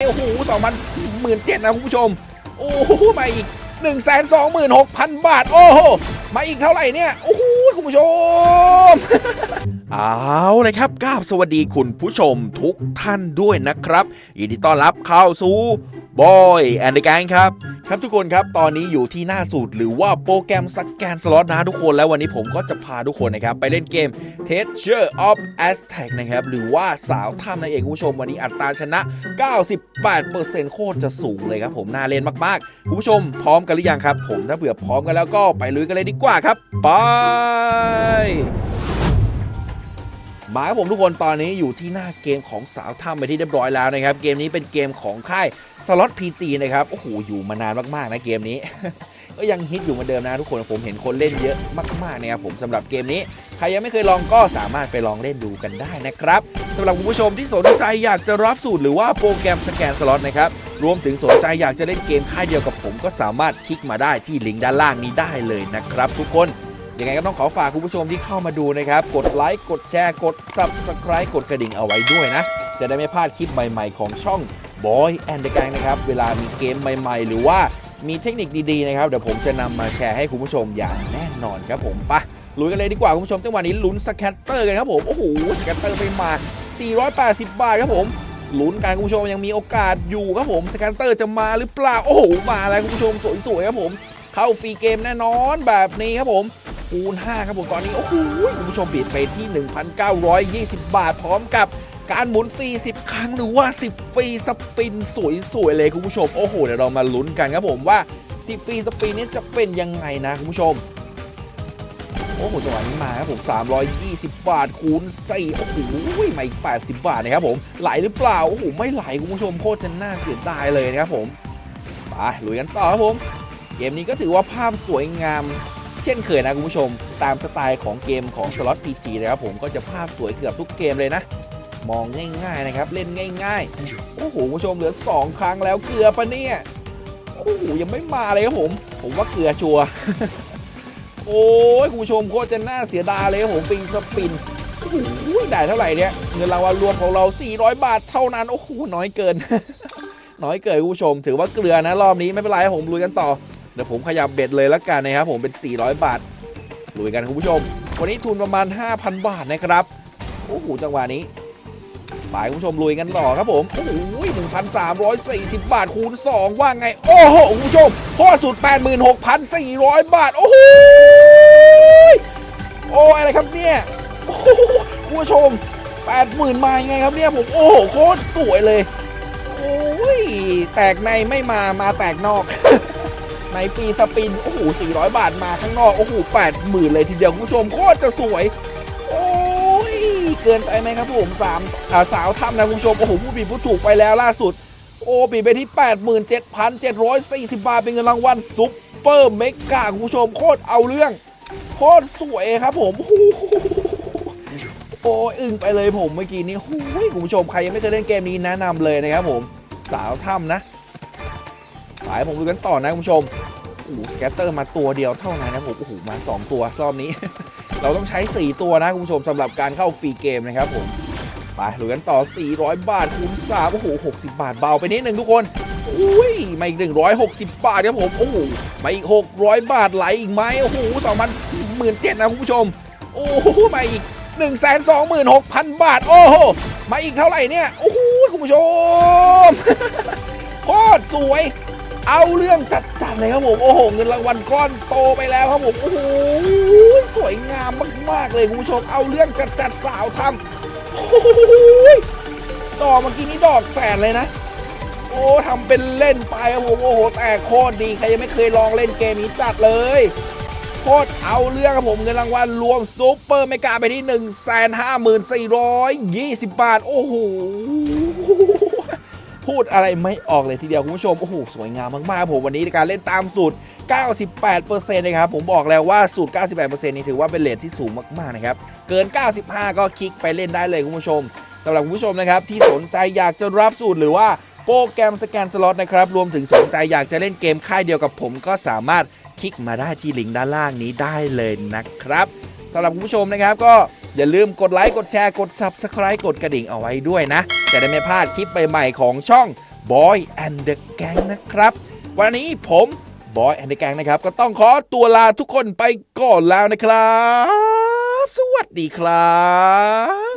โอ้โหสองพันหมื่นเจ็ดนะคุณผู้ชม โอ้โหมาอีกหนึ่งแสนสองหมื่นหกพันบาท โอ้โห มาอีกเท่าไหร่เนี่ย โอ้โห คุณผู้ชม เอาเลยครับก้าวสวัสดีคุณผู้ชมทุกท่านด้วยนะครับ ยินดีต้อนรับเข้าสู่ บอยแอนด์แกงครับ ครับทุกคนครับตอนนี้อยู่ที่หน้าสูตรหรือว่าโปรแกรมสแกนสล็อตนะทุกคนแล้ววันนี้ผมก็จะพาทุกคนนะครับ ไปเล่นเกม t e a c h e r of Aztec นะครับ หรือว่าสาวถ้ำนั่นเองคุณผู้ชมวันนี้อัตราชนะ 98%โคตรจะสูงเลยครับผม น่าเล่นมากๆ คุณผู้ชมพร้อมกันหรือยังครับ ผมถ้าเผื่อพร้อมกันแล้วก็ไปลุยกันเลยดีกว่าครับ ไป มาครับผมทุกคนตอนนี้อยู่ที่หน้าเกมของสาวถ้ำไปที่เรียบร้อยแล้วนะครับ เกมนี้เป็นเกมของค่ายสล็อต PG นะครับ โอ้โห อยู่มานานมากๆนะเกมนี้ ก็ยังฮิตอยู่เหมือนเดิมนะทุกคนผมเห็นคนเล่นเยอะมากๆนะครับผมสำหรับเกมนี้ ใครยังไม่เคยลองก็สามารถไปลองเล่นดูกันได้นะครับสำหรับคุณผู้ชมที่สนใจอยากจะรับสูตรหรือว่าโปรแกรมสแกนสล็อตนะครับรวมถึงสนใจอยากจะเล่นเกมค่ายเดียวกับผมก็สามารถคลิกมาได้ที่ลิงก์ด้านล่างนี้ได้เลยนะครับ ทุกคน ยังไงก็ต้องขอฝากคุณผู้ชมที่เข้ามาดูนะครับ กดไลค์กดแชร์กด Subscribe กดกระดิ่งเอาไว้ด้วยนะ จะได้ไม่พลาดคลิปใหม่ๆของช่อง Boy and the Gang นะครับ เวลามีเกมใหม่ ๆ หรือว่ามีเทคนิคดีๆนะครับ เดี๋ยวผมจะนำมาแชร์ให้คุณผู้ชมอย่างแน่นอนครับผมปะลุยกันเลยดีกว่าคุณผู้ชมจังหวะนี้ลุ้นสแคตเตอร์กันครับผมโอ้โหสแคตเตอร์ไปมา 480 บาทครับผมลุ้นกันคุณผู้ชมยังมีโอกาสอยู่ครับผมสแกนเตอร์จะมาหรือเปล่าโอ้โหมาแล้วคุณผู้ชมสวยๆครับผม เข้าฟรีเกมแน่นอนแบบนี้ครับผม คูณ 5 ครับผมตอนนี้ โอ้โหคุณผู้ชมบิดไปที่ 1,920 บาทพร้อมกับการหมุนฟรี 10 ครั้งหรือว่า 10 ฟรีสปินสวยๆเลยคุณผู้ชม โอ้โหเดี๋ยวเรามาลุ้นกันครับผมว่า 10 ฟรีสปินนี้จะเป็นยังไงนะคุณผู้ชมโอ้โหจังหวะนี้มาครับผม 320 บาทคูณ4โอ้โหมาอีก 80 บาทนะครับผม ไหลหรือเปล่า โอ้โห ไม่ไหลคุณผู้ชมโคตรจะน่าเสียดายเลยนะครับผม ไปลุยกันต่อครับผม เกมนี้ก็ถือว่าภาพสวยงาม เช่นเคยนะคุณผู้ชม ตามสไตล์ของเกมของสล็อต PG นะครับผมก็จะภาพสวยเกือบทุกเกมเลยนะ มองง่ายๆนะครับ เล่นง่ายๆโอ้โหคุณผู้ชมเหลือ 2 ครั้งแล้วเกลือปะเนี่ยโอ้โหยังไม่มาเลยครับผม ผมว่าเกลือชัวโอ้ยคุณผู้ชมโคตรจะน่าเสียดายเลยครับผมฟรีสปินโอ้โหได้เท่าไหร่เนี่ยเงินรางวัลรวมของเรา 400 บาทเท่านั้นโอ้โหน้อยเกิน น้อยเกินคุณผู้ชม ถือว่าเกลือนะรอบนี้ไม่เป็นไรผมลุยกันต่อ ดี๋ยวผมขยับเบ็ดเลยละกันนะครับผมเป็น 400 บาทลุยกันคุณผู้ชม วันนี้ทุนประมาณ 5,000 บาทนะครับโอ้โหจังหวะนี้ไปคุณผู้ชมลุยกันต่อครับผมโอ้โห1,340บาทคูณ2ว่าไง โอ้โหคุณผู้ชมข้อสุด86,400บาท โอ้โหโอ้อะไรครับเนี่ยโอ้โหคุณผู้ชม80,000มายังไงครับเนี่ยผมโอ้โหโคตรสวยเลยโอ้ยแตกในไม่มามาแตกนอก ในฟรีสปิน โอ้โห 400 บาทมาข้างนอก โอ้โห80,000เลยทีเดียวคุณผู้ชม โคตรจะสวย โอ้ย เกินไปไหมครับผมสามสาวทำนะคุณผู้ชม โอ้โห ผู้ผิดผู้ถูกไปแล้วล่าสุด โอ้ปีไปที่ 87,740 บาท เป็นเงินรางวัลซุปเปอร์เมกาคุณผู้ชม โคตรเอาเรื่อง โคตรสวยครับผมโอ้อ้ยอึ้งไปเลยผมเมื่อกี้นี้โอ้ยคุณผู้ชมใครยังไม่เคยเล่นเกมนี้แนะนำเลยนะครับผม สาวถ้ำนะ ไปผมดูกันต่อนะคุณผู้ชมโอ้โหสแกตเตอร์มาตัวเดียวเท่านั้นนะผมโอ้โหมา 2 ตัวรอบนี้ เราต้องใช้ 4 ตัวนะคุณผู้ชมสำหรับการเข้าฟรีเกมนะครับผมไปดูกันต่อ 400 บาทคูณ3โอ้โห 60 บาทเบาไปนิดนึงทุกคนอุ้ยมาอีก 160 บาทครับผมโอ้โหมาอีก 600 บาทไหลอีกไหมโอ้โห2,000หมื่นเจ็ดนะคุณผู้ชม โอ้โหมาอีก 1 2 6 0 0 0 บาท โอ้โหมาอีกเท่าไหร่เนี่ย โอ้โหคุณผู้ชมโคตรสวย เอาเรื่องจัดๆเลยครับผม โอ้โห เงินรางวัลก้อนโตไปแล้วครับผม โอ้โห สวยงามมาก ๆ เลยคุณผู้ชม เอาเรื่องจัดๆสาวทำโอ้โหดอกเมื่อกี้นี้ดอกแสนเลยนะ โอ้ทำเป็นเล่นไปครับผม โอ้โห แต่โคตรดี ใครยังไม่เคยลองเล่นเกมนี้จัดเลยโคตรเอาเรื่องครับผมเงินรางวัลรวมซูเปอร์เมกาไปที่ 1 5 4 2 0 บาท โอ้โห พูดอะไรไม่ออกเลยทีเดียวคุณผู้ชม โอ้โห สวยงามมากๆผมวันนี้ในการเล่นตามสูตร 98%นะครับผมบอกแล้วว่าสูตร 98%นี่ถือว่าเป็นเลทที่สูงมากๆนะครับ เกิน 95 ก็คลิกไปเล่นได้เลยคุณผู้ชมสำหรับคุณผู้ชมนะครับที่สนใจอยากจะรับสูตรหรือว่าโปรแกรมสแกนสล็อตนะครับรวมถึงสนใจอยากจะเล่นเกมค่ายเดียวกับผมก็สามารถคลิกมาได้ที่ลิงก์ด้านล่างนี้ได้เลยนะครับสำหรับคุณผู้ชมนะครับก็ อย่าลืมกดไลค์กดแชร์กด Subscribe กดกระดิ่งเอาไว้ด้วยนะ จะได้ไม่พลาดคลิปใหม่ๆของช่อง Boy and the Gang นะครับ วันนี้ผม Boy and the Gang นะครับ ก็ต้องขอตัวลาทุกคนไปก่อนแล้วนะครับ สวัสดีครับ